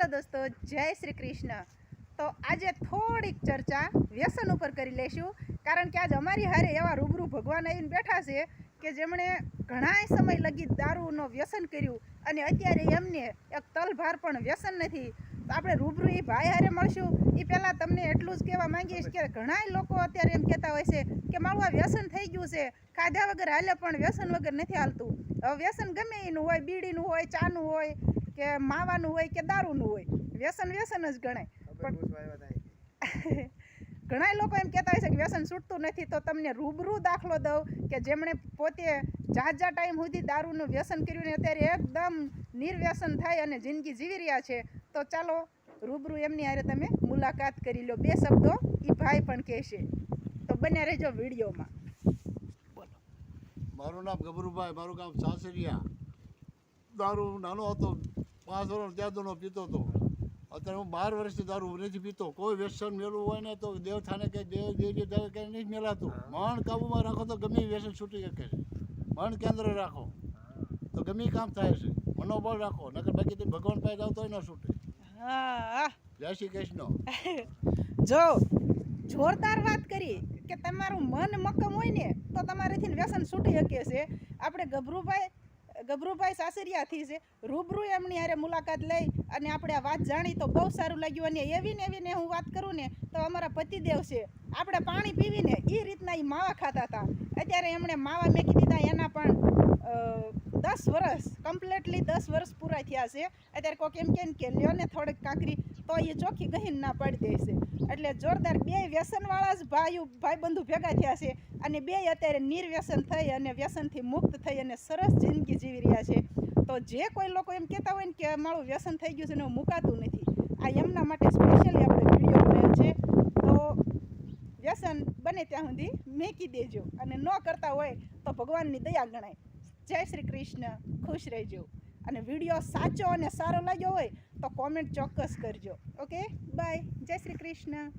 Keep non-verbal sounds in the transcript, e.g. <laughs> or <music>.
Hello દોસ્તો, જય શ્રી કૃષ્ણ. તો આજે થોડીક ચર્ચા વ્યસન ઉપર કરી લઈશું કારણ કે આજ અમારી હારે એવા રૂબરૂ ભગવાન આવીને બેઠા છે કે જેમણે ઘણાય સમય લગી દારૂનો વ્યસન કર્યું અને અત્યારે એમને એક તલભાર પણ વ્યસન નથી. તો આપણે રૂબરૂ એ ભાઈ હારે મળશું. એ પહેલાં તમને એટલું જ કહેવા માંગીશ કે ઘણાય લોકો અત્યારે એમ કહેતા હોય છે કે મારું આ વ્યસન થઈ ગયું છે, ખાધા વગર હાલે પણ વ્યસન વગર નથી હાલતું. હવે વ્યસન ગમે એનું હોય, બીડીનું હોય, ચાનું હોય કે માવાનું હોય કે દારૂનું હોય. વ્યસન વ્યસન જ ગણાય. પણ ઘણા લોકો એમ કહેતા હોય છે કે વ્યસન છૂટતું નથી તો તમને રૂબરૂ દાખલો દઉં કે જેમણે પોતે જાત ટાઈમ સુધી દારૂનું વ્યસન કર્યું ને અત્યારે એકદમ નિર્વ્યસન થાય અને જિંદગી જીવી રહ્યા છે તો ચાલો રૂબરૂ એમની હારે તમે મુલાકાત કરી લો. બે શબ્દો એ ભાઈ પણ કહેશે. તો બન્યા રહેજો વિડીયોમાં. બોલો. મારું નામ ગભરુભાઈ મારું ગામ સાસરિયા. દારૂ નાનો હતો. પાંચ વર્ષ ત્યાંનો પીતો હતો અત્યારે હું બાર વર્ષથી દારૂ નથી પીતો. કોઈ વ્યસન મેળવું હોય ને તો દેવથાને કે દેવ દેવી દેવ કે નહીં મેળાતું. મન કાબુમાં રાખો તો ગમે વ્યસન છૂટી શકે. છે મન કેન્દ્ર રાખો. તો ગમે કામ થાય છે. મનોબળ રાખો. નકર બાકી તે ભગવાન પાસે જાવ તોય ન છૂટે. હા. જય શ્રી કૃષ્ણ. <laughs> જો જોરદાર વાત કરી કે તમારું મન મક્કમ હોય ને તો તમારેથી વ્યસન છૂટી શકે છે. આપણે ગભરુભાઈ ગભરુભાઈ સાસરિયાથી છે. રૂબરૂ એમની હારે મુલાકાત લઈ અને આપણે આ વાત જાણી તો બહુ સારું લાગ્યું. અને એવી ને એવી ને હું વાત કરું ને તો અમારા પતિદેવ છે. આપણે પાણી પીવીને એ રીતના એ માવા ખાતા હતા. અત્યારે એમણે માવા મેકી દીધા. એના પણ દસ વર્ષ કમ્પ્લીટલી દસ વર્ષ પૂરા થયા છે. અત્યારે કોઈક એમ કે લ્યો ને થોડીક કાંકરી તો એ ચોખ્ખી ગહીને ના પાડી દેશે એટલે જોરદાર બે વ્યસનવાળા જ ભાઈઓ ભાઈબંધુ ભેગા થયા છે અને બે અત્યારે નિર્વ્યસન થઈ અને વ્યસનથી મુક્ત થઈ અને સરસ જિંદગી જીવી રહ્યા છે. તો જે કોઈ લોકો એમ કહેતા હોય ને કે મારું વ્યસન થઈ ગયું છે ને હું મુકાતું નથી. આ એમના માટે સ્પેશિયલી આપણે વીડિયો બનાવ્યો છે. તો વ્યસન બને ત્યાં સુધી મેકી દેજો અને ન કરતા હોય તો ભગવાનની દયા ગણાય. જય શ્રી કૃષ્ણ, ખુશ રહેજો. અને વીડિયો સાચો અને સારો લાગ્યો હોય તો કોમેન્ટ ચોક્કસ કરજો. ઓકે? બાય. જય શ્રી કૃષ્ણ.